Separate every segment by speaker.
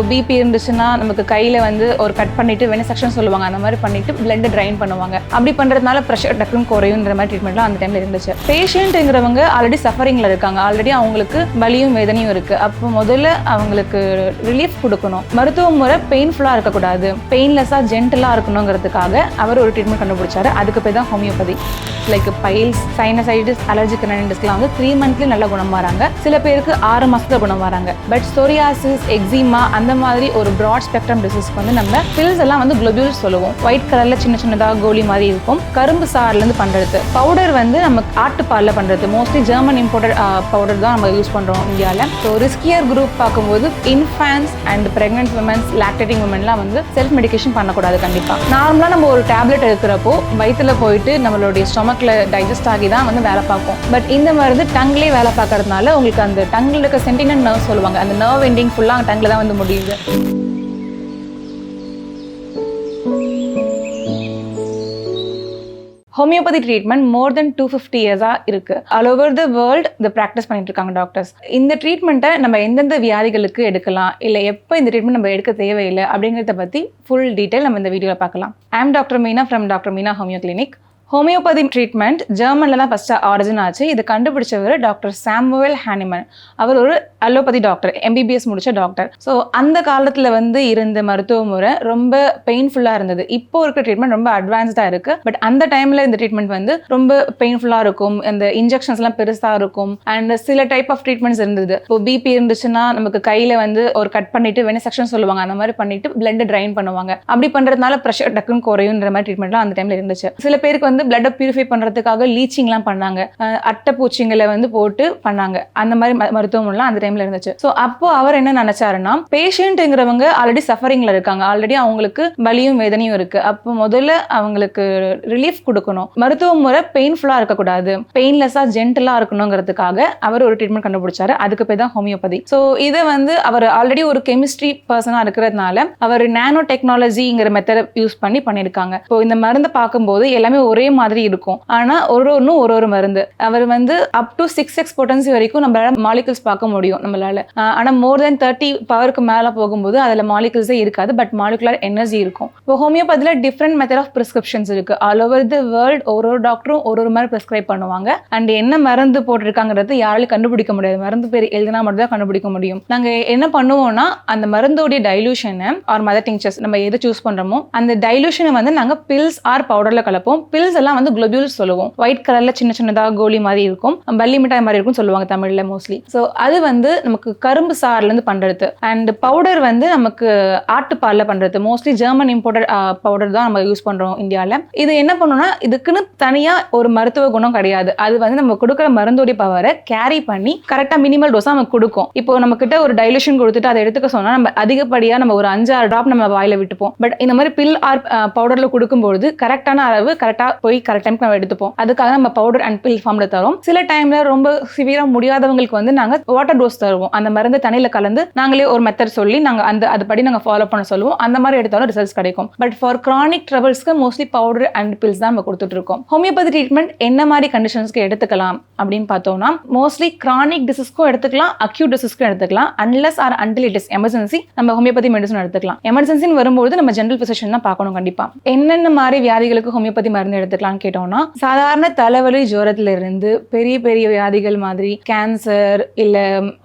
Speaker 1: இப்போ பிபி இருந்துச்சுன்னா நமக்கு கையில் வந்து ஒரு கட் பண்ணிட்டு வெனசெக்ஷன் சொல்லுவாங்க. அந்த மாதிரி பண்ணிட்டு பிளட் ட்ரைன் பண்ணுவாங்க. அப்படி பண்ணுறதுனால ப்ரெஷர் டக்குன்னு குறையுன்ற மாதிரி ட்ரீட்மெண்ட்லாம் அந்த டைமில் இருந்துச்சு. பேஷண்ட்டுங்கிறவங்க ஆல்ரெடி சஃபரிங்கில் இருக்காங்க. ஆல்ரெடி அவங்களுக்கு வலியும் வேதனையும் இருக்கு. அப்போ முதல்ல அவங்களுக்கு ரிலீஃப் கொடுக்கணும். மருத்துவ முறை பெயின்ஃபுல்லாக இருக்கக்கூடாது. பெயின்லெஸ்ஸாக ஜென்டலாக இருக்கணுங்கிறதுக்காக அவர் ஒரு ட்ரீட்மெண்ட் கண்டுபிடிச்சாரு. அதுக்கு பேர் தான் homeopathy like piles sinusitis allergic ரெனிட்டிஸ்லாம் வந்து த்ரீ மந்த்லேயும் நல்ல குணம் வராங்க. சில பேருக்கு ஆறு மாசத்துல குணம் வராங்க. பட் சொரியாசிஸ் எக்ஸிமா அந்த மாதிரி ஒரு ப்ராட் ஸ்பெக்ட்ரம் டிசீஸ்க்கு வந்து நம்ம பில்ஸ் எல்லாம் வந்து குளோபியூல்ஸ் சொல்லுவோம். ஒயிட் கலர்ல சின்ன சின்னதாக கோலி மாதிரி இருக்கும். கரும்பு சாறுலேருந்து பண்ணுறது பவுடர் வந்து நம்ம ஆட்டுப்பாலில் பண்ணுறது மோஸ்ட்லி ஜெர்மன் இம்போர்ட்டட் பவுடர் தான் நம்ம யூஸ் பண்ணுறோம் இந்தியாவில் ஸோ ரிஸ்கியர் குரூப் பார்க்கும்போது infants and pregnant womens lactating உமன்லாம் வந்து செல்ஃப் மெடிகேஷன் பண்ணக்கூடாது கண்டிப்பாக நார்மலாக நம்ம ஒரு டேப்லெட் எடுக்கிறப்போ வயிற்றுல போயிட்டு நம்மளுடைய ஸ்டொமக்கில் டைஜஸ்ட் ஆகி தான் வந்து வேலை பார்க்கும். பட் இந்த மருந்து டங்லேயே வேலை பார்க்கறதுனால உங்களுக்கு அந்த டங்கில் இருக்க சென்டினல் நர்வ் சொல்லுவாங்க. அந்த நர்வ் எண்டிங் ஃபுல்லாக டங்கில் தான் வந்து முடியும். முடியுது homeopathy treatment more than two fifty இயர்ஸாக இருக்கு. ஆல் ஓவர் த வேர்ல்டு இந்த ப்ராக்டிஸ் பண்ணிட்டு இருக்காங்க டாக்டர்ஸ் இந்த ட்ரீட்மெண்ட்டை நம்ம எந்தெந்த வியாதிகளுக்கு எடுக்கலாம் இல்லை எப்போ இந்த ட்ரீட்மெண்ட் நம்ம எடுக்க தேவையில்லை அப்படிங்கிறத பற்றி ஃபுல் டீட்டெயில் நம்ம இந்த வீடியோவில் பார்க்கலாம். I'm doctor Meena from doctor Meena homeo clinic homeopathy treatment ஜெர்மனில் தான் ஃபஸ்ட்டு ஆரிஜின் ஆச்சு. இது கண்டுபிடிச்சவர் டாக்டர் சாமுவேல் ஹானிமன். அவர் ஒரு அலோபதி டாக்டர் எம்பிபிஎஸ் முடிச்ச டாக்டர் ஸோ அந்த காலத்தில் வந்து இருந்த மருத்துவ முறை ரொம்ப பெயின்ஃபுல்லாக இருந்தது. இப்போ இருக்கிற ட்ரீட்மெண்ட் ரொம்ப அட்வான்ஸ்டாக இருக்குது பட் அந்த டைமில் இந்த ட்ரீட்மெண்ட் வந்து ரொம்ப பெயின்ஃபுல்லாக இருக்கும். இந்த இன்ஜெக்ஷன்ஸ்லாம் பெருசாக இருக்கும். அண்ட் சில டைப் ஆஃப் ட்ரீட்மெண்ட்ஸ் இருந்தது. இப்போ பிபி இருந்துச்சுன்னா நமக்கு கையில் வந்து ஒரு கட் பண்ணிட்டு வெனசெக்ஷன் சொல்லுவாங்க. அந்த மாதிரி பண்ணிட்டு பிளட் ட்ரைன் பண்ணுவாங்க. அப்படி பண்ணுறதுனால ப்ரெஷர் டக்குன்னு குறையுன்ற மாதிரி ட்ரீட்மெண்ட்லாம் அந்த டைமில் இருந்துச்சு. சில பேருக்கு வந்து பிளட்டை பியூரிஃபை பண்ணுறதுக்காக லீச்சிங்லாம் பண்ணாங்க. அட்டை பூச்சிங்களை வந்து போட்டு பண்ணாங்க. அந்த மாதிரி ம- மருத்துவம்லாம் அந்த டைமில் இருந்துச்சு. ஸோ அப்போ அவர் என்ன நினைச்சாருன்னா பேஷண்ட்டுங்கிறவங்க ஆல்ரெடி சஃபரிங்கில் இருக்காங்க. ஆல்ரெடி அவங்களுக்கு வலியும் வேதனையும் இருக்கு. அப்போ முதல்ல அவங்களுக்கு ரிலீஃப் கொடுக்கணும். மருத்துவ முறை பெயின்ஃபுல்லாக இருக்கக்கூடாது பெயின்லெஸ்ஸாக ஜென்டலாக இருக்கணுங்கிறதுக்காக அவர் ஒரு ட்ரீட்மெண்ட் கண்டுபிடிச்சாரு. அதுக்கு பேர் தான் ஹோமியோபதி ஸோ இதை வந்து அவர் ஆல்ரெடி ஒரு கெமிஸ்ட்ரி பர்சனாக இருக்கிறதுனால அவர் நானோ டெக்னாலஜிங்கிற மெத்தடை யூஸ் பண்ணி பண்ணியிருக்காங்க. இப்போ இந்த மருந்தை பார்க்கும்போது எல்லாமே ஒரே மாதிரி இருக்கும். ஆனால் ஒரு ஒன்றும் ஒரு ஒரு மருந்து. அவர் வந்து up to six X potency வரைக்கும் நம்மளால மாலிகுல்ஸ் பார்க்க முடியும் நம்மளால. ஆனா மோர் தென் தேர்ட்டி பவருக்கு மேலே போகும்போது அதில் மாலிகுல்ஸே இருக்காது பட் மாலிகுலர் எனர்ஜி இருக்கும். இப்போ ஹோமியோபதியில் டிஃப்ரெண்ட் மெத்தட் ஆஃப் ப்ரிஸ்கிரிப்ஷன்ஸ் இருக்கு. ஆல் ஓவர் தி வேர்ல்ட் ஒரு ஒரு டாக்டரும் ஒரு ஒரு மாதிரி ப்ரிஸ்கிரைப் பண்ணுவாங்க. அண்ட் என்ன மருந்து போட்டிருக்காங்கிறது யாராலும் கண்டுபிடிக்க முடியாது. மருந்து பேர் எழுதினா மட்டும் தான் கண்டுபிடிக்க முடியும். நாங்கள் என்ன பண்ணுவோம்னா அந்த மருந்தோடைய டைலூஷனை ஆர் மதர் டிங்சர்ஸ் நம்ம எது சூஸ் பண்றோமோ அந்த டைலூஷனை வந்து நாங்கள் பில்ஸ் ஆர் பவுடர்ல கலப்போம். பில்ஸ் எல்லாம் வந்து குளோபியூல்ஸ் சொல்லுவோம். ஒயிட் கலர்ல சின்ன சின்னதாக கோலி மாதிரி இருக்கும். பள்ளி மிட்டாய் மாதிரி இருக்கும் சொல்லுவாங்க தமிழ்ல மோஸ்ட்லி ஸோ அது வந்து நமக்கு கரும்பு சாறுலேருந்து பண்றது. அண்ட் பவுடர் வந்து நமக்கு ஆட்டுப்பாலில் பண்றது. மோஸ்ட்லி ஜெர்மன் இம்போர்ட்டட் பவுடர் தான் நம்ம யூஸ் பண்றோம் இந்தியாவில் இது என்ன பண்ணோம்னா இதுக்குன்னு தனியா ஒரு மருத்துவ குணம் கிடையாது. அது வந்து நம்ம கொடுக்குற மருந்தோடைய பவரை கேரி பண்ணி கரெக்டாக மினிமல் டோஸாக நமக்கு கொடுக்கும். இப்போ நம்ம கிட்ட ஒரு டைலூஷன் கொடுத்துட்டு அதை எடுத்துக்க சொன்னா நம்ம அதிகப்படியா நம்ம ஒரு அஞ்சாறு ட்ராப் நம்ம வாயில விட்டுப்போம். பட் இந்த மாதிரி பில் ஆர் பவுடர்ல கொடுக்கும்போது கரெக்டான அளவு கரெக்டா போய் கரெக்ட் டைம்க்கு நம்ம எடுத்துப்போம். அதுக்காக நம்ம பவுடர் அண்ட் பில் ஃபார்ம்ல தரோம் சில டைம்ல ரொம்ப சிவியரா முடியாதவங்களுக்கு வந்து நாங்க வாட்டர் டோஸ் தருவோம். அந்த மருந்து தண்ணியில கலந்து நாங்களே ஒரு மெத்தட் சொல்லி நாங்க அந்த அதுபடி நாங்க ஃபாலோ பண்ண சொல்லுவோம். அந்த மாதிரி எடுத்தாலும் ரிசல்ட்ஸ் கிடைக்கும். பட் ஃபார் கிரானிக் ட்ரபிள்ஸ்க்கு மோஸ்ட்லி பவுடர் அண்ட் பில்ஸ் தான் நம்ம கொடுத்துட்டு இருக்கோம் ஹோமியோபதி ட்ரீட்மெண்ட் என்ன மாதிரி கண்டிஷன்ஸ்க்கு எடுத்துக்கலாம் அப்படின்னு பார்த்தோம்னா மோஸ்ட்லி கிரானிக் டிசீஸ்க்கும் எடுத்துக்கலாம் அக்யூட் டிசீஸ்க்கும் எடுத்துக்கலாம். Unless or until it is emergency நம்ம ஹோமியோபதி மெடிசன் எடுத்துக்கலாம். எமர்ஜென்சின்னு வரும்போது நம்ம ஜென்ரல் பிசிஷன் தான் பார்க்கணும் கண்டிப்பா. என்னென்ன மாதிரி வியாதிகளுக்கு ஹோமியோபதி மருந்து எடுத்துக்கலாம்னு கேட்டோம்னா சாதாரண தலைவலி ஜுரத்துல இருந்து பெரிய பெரிய வியாதிகள் மாதிரி கேன்சர் இல்ல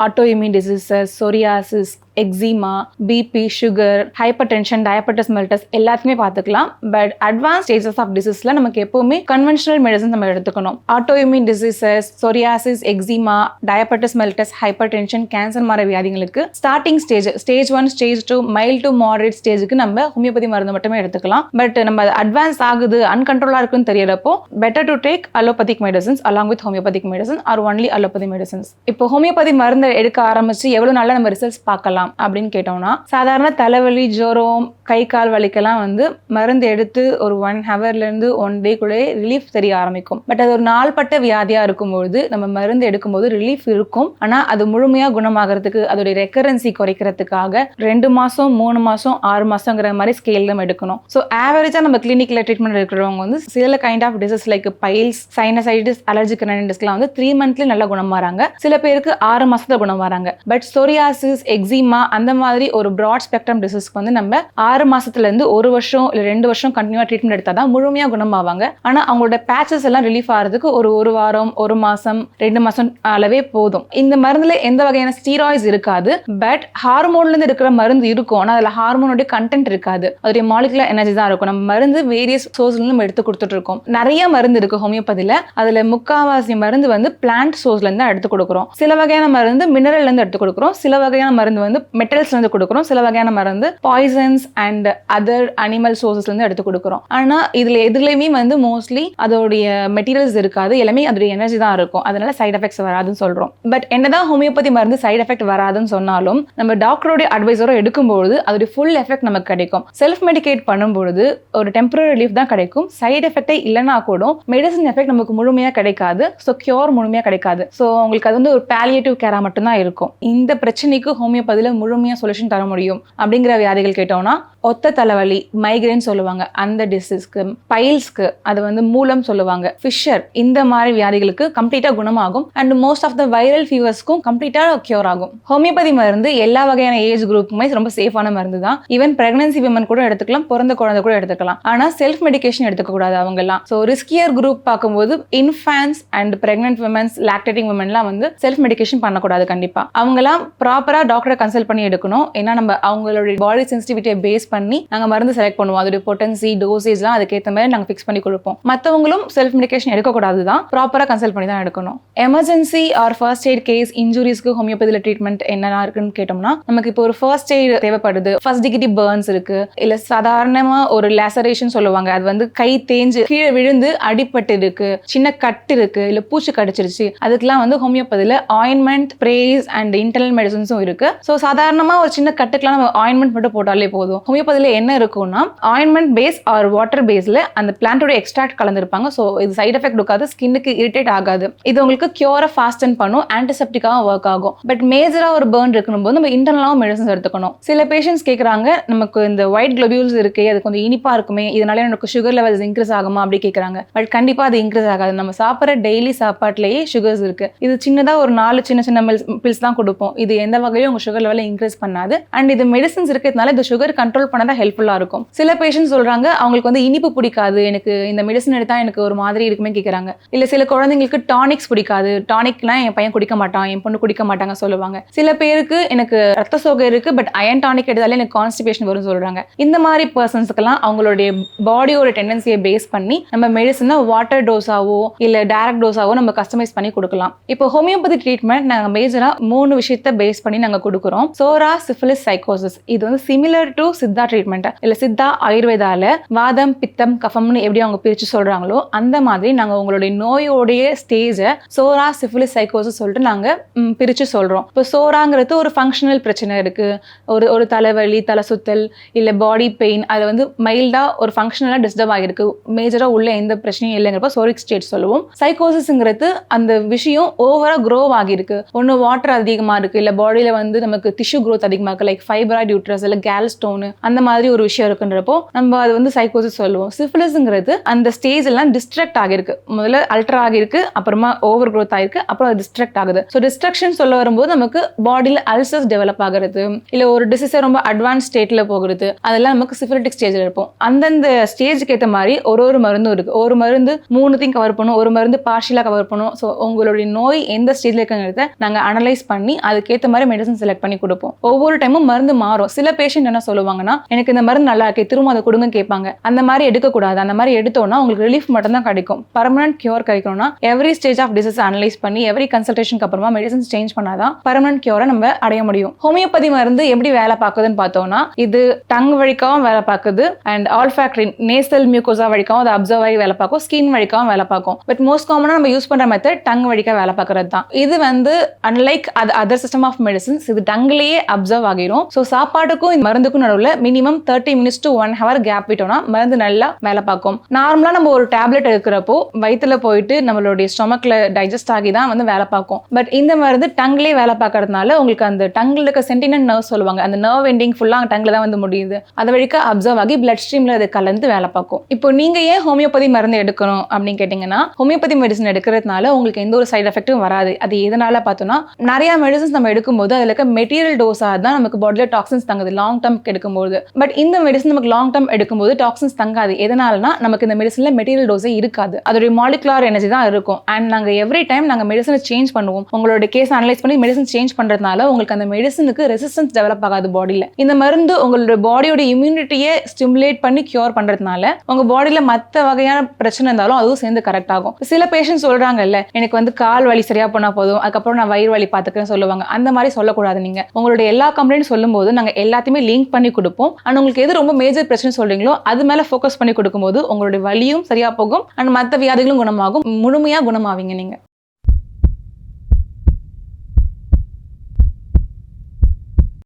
Speaker 1: autoimmune diseases psoriasis eczema BP sugar hypertension diabetes mellitus எல்லாத்தையுமே பார்த்துக்கலாம். பட் அட்வான்ஸ் ஸ்டேஜஸ் ஆஃப் டிசீஸ்ல நமக்கு எப்பவுமே கன்வென்ஷனல் மெடிசன் நம்ம எடுத்துக்கணும். Autoimmune diseases psoriasis eczema diabetes mellitus hypertension cancer மாதிரி வியாதிகளுக்கு starting stage stage one stage two mild to moderate ஸ்டேஜுக்கு நம்ம ஹோமியோபதி மருந்து மட்டுமே எடுத்துக்கலாம். பட் நம்ம அட்வான்ஸ் ஆகுது அன்கண்ட்ரோலா இருக்குன்னு தெரியறப்போ better to take allopathic medicines along with homeopathic medicine or only allopathy medicines இப்போ ஹோமியோபதி மருந்து எடுக்க ஆரம்பிச்சு எவ்வளவு நாளில் நம்ம ரிசல்ட்ஸ் பார்க்கலாம்? அப்படின்னு கேட்டோம்னா சாதாரண தலைவலி ஜுரம் கை கால் வலிக்கெல்லாம் வந்து மருந்து எடுத்து ஒரு ஒன் ஹவர்லேருந்து ஒன் டேக்குள்ளே ரிலீஃப் தெரிய ஆரம்பிக்கும். பட் அது ஒரு நாள்பட்ட வியாதியாக இருக்கும்பொழுது நம்ம மருந்து எடுக்கும்போது ரிலீஃப் இருக்கும். ஆனால் அது முழுமையாக குணமாகறதுக்கு அதோடைய ரெக்கரன்சி குறைக்கிறதுக்காக ரெண்டு மாதம் மூணு மாதம் ஆறு மாதங்கிற மாதிரி ஸ்கேல் தான் எடுக்கணும். ஸோ ஆவரேஜாக நம்ம கிளினிக்கில் ட்ரீட்மெண்ட் எடுக்கிறவங்க வந்து சில kind of disease like piles sinusitis allergic ரெனிடிஸ்லாம் வந்து த்ரீ மந்த்லேயே நல்லா குணமாறாங்க. சில பேருக்கு ஆறு மாசத்துல குணமாறாங்க. பட் சோரியாசிஸ் எக்ஸிமா அந்த மாதிரி ஒரு ப்ராட் ஸ்பெக்ட்ரம் டிசீஸ்க்கு வந்து நம்ம ஆறு மாசத்துல இருந்து ஒரு வருஷம் இல்லை ரெண்டு வருஷம் கண்டினியூவா ட்ரீட்மெண்ட் எடுத்தால் தான் முழுமையாக குணமாவாங்க. ஆனால் அவங்களோட பேச்சஸ் எல்லாம் ரிலீஃப் ஆகிறதுக்கு ஒரு ஒரு வாரம் ஒரு மாசம் ரெண்டு மாசம் அளவே போதும். இந்த மருந்துல எந்த வகையான ஸ்டீராய்ட்ஸ் இருக்காது பட் ஹார்மோன்ல இருந்து இருக்கிற மருந்து இருக்கும். ஆனால் அதில் ஹார்மோனோட கண்டென்ட் இருக்காது. அதோடைய மாலிகுலர் எனர்ஜி தான் இருக்கும். நம்ம மருந்து வேரியஸ் சோர்ஸ்ல இருந்து நம்ம எடுத்து கொடுத்துட்டு இருக்கோம். நிறைய மருந்து இருக்கு ஹோமியோபதியில அதுல முக்காவாசி மருந்து வந்து பிளான்ட் சோர்ஸ்ல இருந்து எடுத்து கொடுக்குறோம். சில வகையான மருந்து மினரல்ல இருந்து எடுத்து கொடுக்குறோம். சில வகையான மருந்து வந்து மெட்டல்ஸ்ல இருந்து கொடுக்குறோம். சில வகையான மருந்து பாய்சன்ஸ் அண்ட் அதர் அனிமல் சோர்சஸ்லேருந்து எடுத்து கொடுக்குறோம். ஆனால் இதில் எதுலேயுமே வந்து மோஸ்ட்லி அதோடைய மெட்டீரியல்ஸ் இருக்காது. எல்லாமே அதோடைய எனர்ஜி தான் இருக்கும். அதனால சைட் எஃபெக்ட்ஸ் வராதுன்னு சொல்றோம். பட் என்னதான் ஹோமியோபதி மருந்து சைட் எஃபெக்ட் வராதுன்னு சொன்னாலும் நம்ம டாக்டருடைய அட்வைஸரோ எடுக்கும்போது அதோடைய ஃபுல் எஃபெக்ட் நமக்கு கிடைக்கும். செல்ஃப் மெடிகேட் பண்ணும்பொழுது ஒரு டெம்பரரி ரிலீஃப் தான் கிடைக்கும். சைட் எஃபெக்டே இல்லைனா கூட மெடிசன் எஃபெக்ட் நமக்கு முழுமையாக கிடைக்காது. ஸோ கியூர் முழுமையாக கிடைக்காது. ஸோ உங்களுக்கு அது வந்து ஒரு பேலியேட்டிவ் கேரா மட்டும்தான் இருக்கும். இந்த பிரச்சனைக்கு ஹோமியோபதியில் முழுமையாக சொல்யூஷன் தர முடியும் அப்படிங்கிற வியாதிகள் கேட்டோம்னா ஒத்த தலைவலி மைக்ரேன் சொல்லுவாங்க. அந்த டிசீஸ்க்கு பைல்ஸ்க்கு அது வந்து மூலம் சொல்லுவாங்க. ஃபிஷர் இந்த மாதிரி வியாதிகளுக்கு கம்ப்ளீட்டாக குணமாகும். And most of the viral ஃபீவர்ஸ்க்கும் கம்ப்ளீட்டாக கியூர் ஆகும். ஹோமியோபதி மருந்து எல்லா வகையான ஏஜ் குரூப்புமே ரொம்ப சேஃபான மருந்து தான். ஈவன் பிரெக்னன்சி விமன் கூட எடுத்துக்கலாம் பிறந்த குழந்தை கூட எடுத்துக்கலாம். ஆனால் செல்ஃப் மெடிகேஷன் எடுத்துக்க கூடாது அவங்கெல்லாம். ஸோ ரிஸ்கியர் குரூப் பார்க்கும்போது infants and pregnant womens lactating விமன்லாம் வந்து செல்ஃப் மெடிகேஷன் பண்ணக்கூடாது கண்டிப்பாக அவங்களாம் ப்ராப்பராக டாக்டரை கன்சல்ட் பண்ணி எடுக்கணும். ஏன்னா நம்ம அவங்களுடைய பாடி சென்சிட்டிவிட்டியை பேஸ் பண்ணி நாங்கள் மருந்து செலக்ட் பண்ணுவோம். அதோடைய பொட்டன்சி டோசேஜ்லாம் அதுக்கேற்ற மாதிரி நாங்கள் ஃபிக்ஸ் பண்ணி கொடுப்போம். மற்றவங்களும் செல்ஃப் மெடிக்கேஷன் எடுக்கக்கூடாது தான் ப்ராப்பராக கன்சல்ட் பண்ணி தான் எடுக்கணும். Emergency or first aid case இன்ஜுரிஸ்க்கு ஹோமியோபதியில் ட்ரீட்மெண்ட் என்னென்ன இருக்குன்னு கேட்டோம்னா நமக்கு இப்போ ஒரு ஃபர்ஸ்ட் எய்ட் தேவைப்படுது. ஃபர்ஸ்ட் டிகிரி பேர்ன்ஸ் இருக்கு. இல்லை சாதாரணமாக ஒரு லேசரேஷன் சொல்லுவாங்க. அது வந்து கை தேஞ்சு கீழே விழுந்து அடிபட்டு இருக்கு. சின்ன கட்டு இருக்கு. இல்லை பூச்சி கடிச்சிருச்சு. அதுக்கெல்லாம் வந்து ஹோமியோபதியில் ஆயின்மெண்ட் பிரேஸ் அண்ட் இன்டர்னல் மெடிசன்ஸும் இருக்கு. ஸோ சாதாரணமாக ஒரு சின்ன கட்டுக்கெல்லாம் நம்ம ஆயின்மெண்ட் மட்டும் போட்டாலே போதும். ஹோமியோபதியில் என்ன இருக்கும்னா ஆயின்மெண்ட் பேஸ் ஆர் வாட்டர் பேஸில் அந்த பிளான்ட்டோட எக்ஸ்ட்ராக்ட் கலந்துருப்பாங்க. ஸோ இது சைட் எஃபெக்ட் இருக்காது ஸ்கின்னுக்கு இரிட்டேட் ஆகாது. இது உங்களுக்கு கியூரை ஃபாஸ்டன் பண்ணும் ஆன்டிசெப்டிக்காகவும் ஒர்க் ஆகும். பட் மேஜராக ஒரு பேர்ன் இருக்கணும் போது நம்ம இன்டர்னலாகவும் மெடிசன்ஸ் எடுத்துக்கணும். சில பேஷண்ட்ஸ் கேட்குறாங்க நமக்கு இந்த ஒயிட் குளோபியூல்ஸ் இருக்கு அது கொஞ்சம் இனிப்பா இருக்குமே இதனால எனக்கு சுகர் லெவல்ஸ் இன்க்ரீஸ் ஆகுமா அப்படி கேட்குறாங்க பட் கண்டிப்பாக அது இன்க்ரீஸ் ஆகாது. நம்ம சாப்பிட்ற டெய்லி சாப்பாட்டிலேயே சுகர்ஸ் இருக்கு. இது சின்னதாக ஒரு நாலு சின்ன சின்ன பில்ஸ் தான் கொடுப்போம். இது எந்த வகையிலும் உங்கள் சுகர் லெவலை இன்க்ரீஸ் பண்ணாது. அண்ட் இது மெடிசன்ஸ் இருக்கிறதுனால இந்த சுகர் கண்ட்ரோல் பண்ண தான் ஹெல்ப்ஃபுல்லாக இருக்கும். சில பேஷண்ட் சொல்கிறாங்க அவங்களுக்கு வந்து இனிப்பு பிடிக்காது. எனக்கு இந்த மெடிசன் எடுத்தால் எனக்கு ஒரு மாதிரி இருக்குமே கேட்குறாங்க இல்லை சில குழந்தைங்களுக்கு டானிக்ஸ் பிடிக்காது. டானிக்லாம் என் பையன் குடிக்க மாட்டான் என் பொண்ணு குடிக்க மாட்டாங்க சொல்லுவாங்க. சில பேருக்கு எனக்கு ரத்த சோகை இருக்குது பட் அயன் டானிக் எடுத்தாலே எனக்கு கான்ஸ்டிபேஷன் வரும் சொல்கிறாங்க இந்த மாதிரி பர்சன்ஸுக்கெல்லாம் அவங்களுடைய பாடியோட டெண்டன்சியை பேஸ் பண்ணி நம்ம மெடிசனை வாட்டர் டோஸாவோ இல்லை டைரக்ட் டோஸாவோ நம்ம கஸ்டமைஸ் பண்ணி கொடுக்கலாம். இப்போ ஹோமியோபதி ட்ரீட்மெண்ட் நாங்கள் மேஜராக மூணு விஷயத்த பேஸ் பண்ணி நாங்கள் கொடுக்குறோம். சோரா சிஃபிலிஸ் சைக்கோசிஸ் இது வந்து சிமிலர் டு சித்தா ட்ரீட்மெண்ட் இல்லை சித்தா ஆயுர்வேதால வாதம் பித்தம் கஃபம்னு எப்படி அவங்க பிரித்து சொல்கிறாங்களோ அந்த மாதிரி நாங்கள் உங்களுடைய நோயோடைய ஸ்டேஜை சோரா சிஃபிலிஸ் சைக்கோசிஸ் சொல்லிட்டு நாங்கள் பிரித்து சொல்கிறோம் இப்போ சோராங்கிறது ஒரு ஃபங்க்ஷனல் பிரச்சனை இருக்குது ஒரு ஒரு தலைவலி தலை சுத்தல் இல்லை பாடி பெயின் அதில் வந்து மைல்டாக ஒரு ஃபங்க்ஷனலாக டிஸ்டர்ப் ஆகிருக்கு. மேஜராக உள்ள எந்த பிரச்சனையும் இல்லைங்கிறப்ப சோரிக் ஸ்டேட் சொல்லுவோம். சைக்கோசிஸ்ங்கிறது அந்த விஷயம் ஓவராக க்ரோவ் ஆகியிருக்கு ஒன்று வாட்டர் அதிகமாக இருக்குது இல்லை பாடியில் வந்து நமக்கு டிஷ்யூ க்ரோத் அதிகமாக இருக்குது லைக் ஃபைபராய்டு யூட்ரஸ் இல்லை கேல் ஸ்டோனு அந்த மாதிரி ஒரு விஷயம் இருக்குன்றப்போ நம்ம அது வந்து சைக்கோசிஸ் சொல்லுவோம். சிஃபிலிஸ்ங்கிறது அந்த ஸ்டேஜ் எல்லாம் டிஸ்ட்ரக்ட் ஆகிருக்கு முதல்ல அல்ட்ரா ஆகிருக்கு அப்புறமா ஓவர் க்ரோத் ஆகிருக்கு அப்புறம் அது டிஸ்ட்ரக்ட் ஆகுது. ஸோ டிஸ்ட்ரக்ஷன் சொல்ல வரும்போது நமக்கு பாடியில் அல்சர்ஸ் டெவலப் ஆகுறது இல்லை ஒரு டிசீஸை ரொம்ப அட்வான்ஸ் ஸ்டேட்டில் போகிறது அதெல்லாம் நமக்கு சிஃபிலிட்டிக் ஸ்டேஜில் இருப்போம். அந்தந்த ஸ்டேஜுக்கு ஏற்ற மாதிரி ஒரு ஒரு மருந்தும் இருக்குது ஒரு மருந்து மூணுத்தையும் கவர் பண்ணும் ஒரு மருந்து பார்ஷியலாக கவர் பண்ணும். ஸோ உங்களுடைய நோய் எந்த ஸ்டேஜில் இருக்குங்கிறத நாங்கள் அனலைஸ் பண்ணி அதுக்கேற்ற மாதிரி மெடிசன் செலக்ட் பண்ணி கொடுப்போம். ஒவ்வொரு டைமும் மருந்து மாறும். சில பேஷண்ட் என்ன சொல்லுவாங்கன்னா எனக்கு இந்த மருந்து நல்லா இருக்கு திரும்ப அதை கொடுங்க கேட்பாங்க. அந்த மாதிரி எடுக்கக்கூடாது. அந்த மாதிரி எடுத்தோம்னா உங்களுக்கு ரிலீஃப் மட்டும் தான் கிடைக்கும். பர்மனன்ட் கியூர் கிடைக்கணும்னா every stage of disease analyse பண்ணி எவ்ரி கன்சல்டேஷனுக்கு அப்புறமா மெடிசன்ஸ் சேஞ்ச் பண்ணாதான் பர்மனன்ட் கியூரை நம்ம அடைய முடியும். ஹோமியோபதி மருந்து எப்படி வேலை பார்க்குதுன்னு பார்த்தோம்னா இது டங் வழிக்காவும் வேலை பார்க்குது அண்ட் ஆல்ஃபேக்ட்ரின் நேசல் மியூகோசா வழிக்காவும் அது அப்சர்வ் ஆகி வேலை பார்க்கும். ஸ்கின் வழிக்காவும் வேலை பார்க்கும். பட் மோஸ்ட் காமனாக நம்ம யூஸ் பண்ணுற மெத்தட் டங் வழிக்கா வேலை பார்க்கறது தான் இது வந்து அன்லைக் அது அதர் சிஸ்டம் ஆஃப் மெடிசன்ஸ் இது டங்லேயே அப்சர்வ் ஆகிரும். ஸோ சாப்பாட்டுக்கும் இந்த மருந்துக்கும் நடுவில் minimum thirty minutes to one hour gap விட்டோம்னா மருந்து நல்லா வேலை பார்க்கும். நார்மலா நம்ம ஒரு டேப்லெட் எடுக்கிறப்போ வயிற்றுல போயிட்டு நம்மளுடைய ஸ்டொமக்ல டைஜஸ்ட் ஆகி தான் வந்து வேலை பார்க்கும். பட் இந்த மருந்து டங்லேயே வேலை பார்க்கறதுனால உங்களுக்கு அந்த டங்கில் இருக்க சென்டினன் நர்வ் சொல்லுவாங்க. அந்த நர்வ் எண்டிங் ஃபுல்லாக டங்கில் தான் வந்து முடியுது. அது வழிக்க அப்சர்வ் ஆகி பிளட் ஸ்ட்ரீம்ல அது கலந்து வேலை பார்க்கும். இப்போ நீங்க ஏன் ஹோமியோபதி மருந்து எடுக்கணும் அப்படின்னு கேட்டிங்கன்னா ஹோமியோபதி மெடிசன் எடுக்கிறதுனால உங்களுக்கு எந்த ஒரு சைட் எஃபெக்ட்டும் வராது. அது எதனால பார்த்தோம்னா நிறைய மெடிசன்ஸ் நம்ம எடுக்கும்போது அதில் இருக்க மெட்டீரியல் டோஸாக தான் நமக்கு பாடியில் டாக்ஸின்ஸ் தங்குது. லாங் டர்ம் எடுக்கும்போது. பட் இந்த மெடிசன் நமக்கு லாங் டேர்ம் எடுக்கும்போது டாக்ஸின்ஸ் தங்காது. எதனாலனா நமக்கு இந்த மெடிசன்ல மெட்டீரியல் டோஸே இருக்காது. அதோடைய மாலிகுலார் எனர்ஜி தான் இருக்கும். அண்ட் நாங்கள் எவ்ரி டைம் நாங்கள் மெடிசனை சேஞ்ச் பண்ணுவோம். உங்களோட கேஸ் அனலைஸ் பண்ணி மெடிசன் சேஞ்ச் பண்றதுனால உங்களுக்கு அந்த மெடிசனுக்கு ரெசிஸ்டன்ஸ் டெவலப் ஆகாது பாடியில் இந்த மருந்து உங்களோட பாடியோட இம்யூனிட்டியை ஸ்டிமுலேட் பண்ணி கியூர் பண்ணுறதுனால உங்கள் பாடியில் மற்ற வகையான பிரச்சனை இருந்தாலும் அதுவும் சேர்ந்து கரெக்ட் ஆகும். சில பேஷண்ட் சொல்கிறாங்கல்ல எனக்கு வந்து கால் வலி சரியா போனா போதும் அதுக்கப்புறம் நான் வயிறு வலி பாத்துக்கிறேன்னு சொல்லுவாங்க. அந்த மாதிரி சொல்லக்கூடாது நீங்க. உங்களோட எல்லா கம்ப்ளைண்ட் சொல்லும்போது நாங்க எல்லாத்தையுமே லிங்க் பண்ணி கொடுப்போம். அண்ட் உங்களுக்கு எது ரொம்ப மேஜர் பிரச்சனை சொல்றீங்களோ அது மேல ஃபோக்கஸ் பண்ணி கொடுக்கும்போது உங்களுடைய வலியும் சரியா போகும். அண்ட் மற்ற வியாதிகளும் குணமாகும். முழுமையா குணமாவீங்க நீங்க.